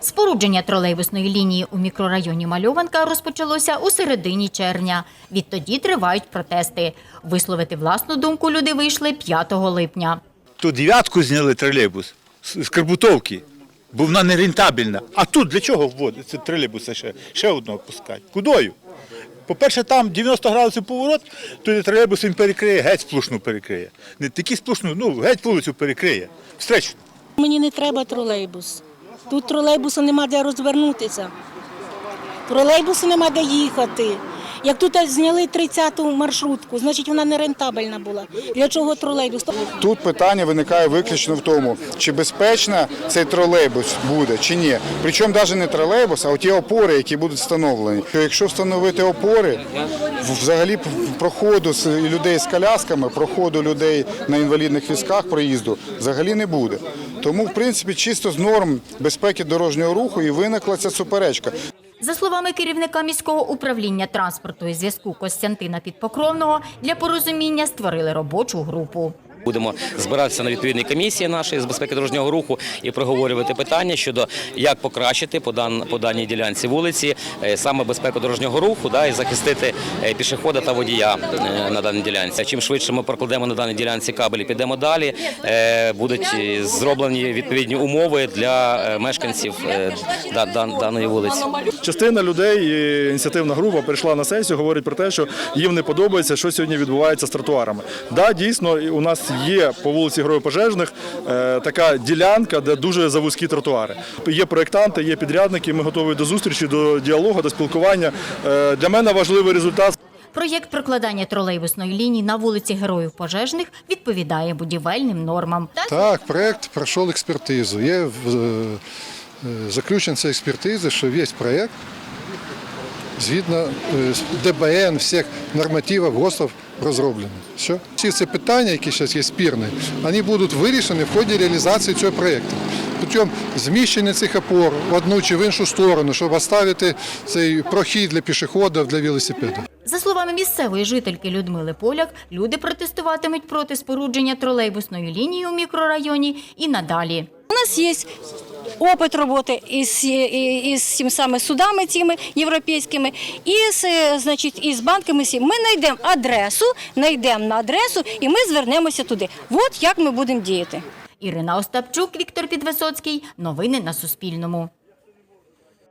Спорудження тролейбусної лінії у мікрорайоні Мальованка розпочалося у середині червня. Відтоді тривають протести. Висловити власну думку люди вийшли 5 липня. Ту дев'ятку зняли тролейбус з Карбутовки, бо вона не рентабельна. А тут для чого вводиться тролейбуса ще, ще одного пускати? Кудою? По-перше, там 90 градусів поворот, то тролейбус він перекриє, геть сплошну перекриє. Не такі сплошну, ну геть вулицю перекриє. Встречну. Мені не треба тролейбус. Тут тролейбусу нема де розвернутися. Тролейбусу нема де їхати. Як тут зняли 30-ту маршрутку, значить вона не рентабельна була. Для чого тролейбус? Тут питання виникає виключно в тому, чи безпечно цей тролейбус буде, чи ні. Причому навіть не тролейбус, а ті опори, які будуть встановлені. Якщо встановити опори, взагалі проходу людей з колясками, проходу людей на інвалідних візках проїзду взагалі не буде. Тому, в принципі, чисто з норм безпеки дорожнього руху і виникла ця суперечка. За словами керівника міського управління транспорту і зв'язку Костянтина Підпокровного, для порозуміння створили робочу групу. Будемо збиратися на відповідній комісії нашої з безпеки дорожнього руху і проговорювати питання щодо як покращити по, по даній ділянці вулиці е, саме безпеку дорожнього руху да, і захистити е, пішохода та водія е, на даній ділянці. Чим швидше ми прокладемо на даній ділянці кабелі, підемо далі. Будуть зроблені відповідні умови для мешканців да- даної вулиці. Частина людей, ініціативна група прийшла на сесію, говорить про те, що їм не подобається, що сьогодні відбувається з тротуарами. Да, дійсно, у нас є по вулиці Героїв Пожежних е, така ділянка, де дуже завузькі тротуари. Є проєктанти, є підрядники. Ми готові до зустрічі, до діалогу, до спілкування. Е, для мене важливий результат. Проєкт прокладання тролейбусної лінії на вулиці Героїв Пожежних відповідає будівельним нормам. Так, проект пройшов експертизу. Є в- е, заключення цієї експертизи, що весь проект згідно з ДБН, всіх нормативів ГОСТів розроблений. Все. Всі ці питання, які зараз є спірні, вони будуть вирішені в ході реалізації цього проєкту. Путем зміщення цих опор в одну чи в іншу сторону, щоб оставити цей прохід для пішоходів, для велосипедів. За словами місцевої жительки Людмили Поляк, люди протестуватимуть проти спорудження тролейбусної лінії у мікрорайоні і надалі. У нас є опит роботи із, із цими саме судами цими європейськими, і з, значить, із банками. сім. Ми знайдемо адресу, знайдемо на адресу і ми звернемося туди. От як ми будемо діяти. Ірина Остапчук, Віктор Підвисоцький. Новини на Суспільному.